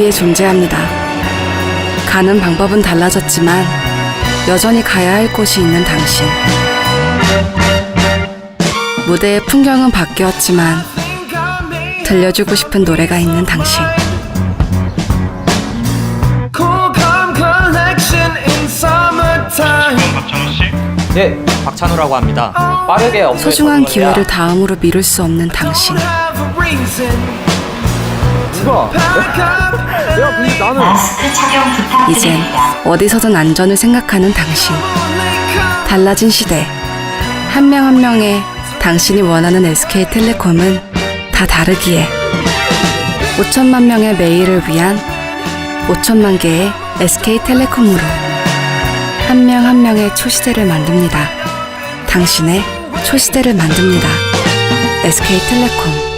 위해 존재합니다. 가는 방법은 달라졌지만 여전히 가야 할 곳이 있는 당신. 무대의 풍경은 바뀌었지만 들려주고 싶은 노래가 있는 당신. 박찬호? 네, 박찬호라고 합니다. 빠르게 소중한 기회를 다음으로 미룰 수 없는 당신. 누가? 내가 그 나는 마스크 착용 이젠 부탁드립니다. 어디서든 안전을 생각하는 당신. 달라진 시대. 한 명 한 명의 당신이 원하는 SK텔레콤은 다 다르기에 5천만 명의 메일을 위한 5천만 개의 SK텔레콤으로 한 명 한 명의 초시대를 만듭니다. 당신의 초시대를 만듭니다. SK텔레콤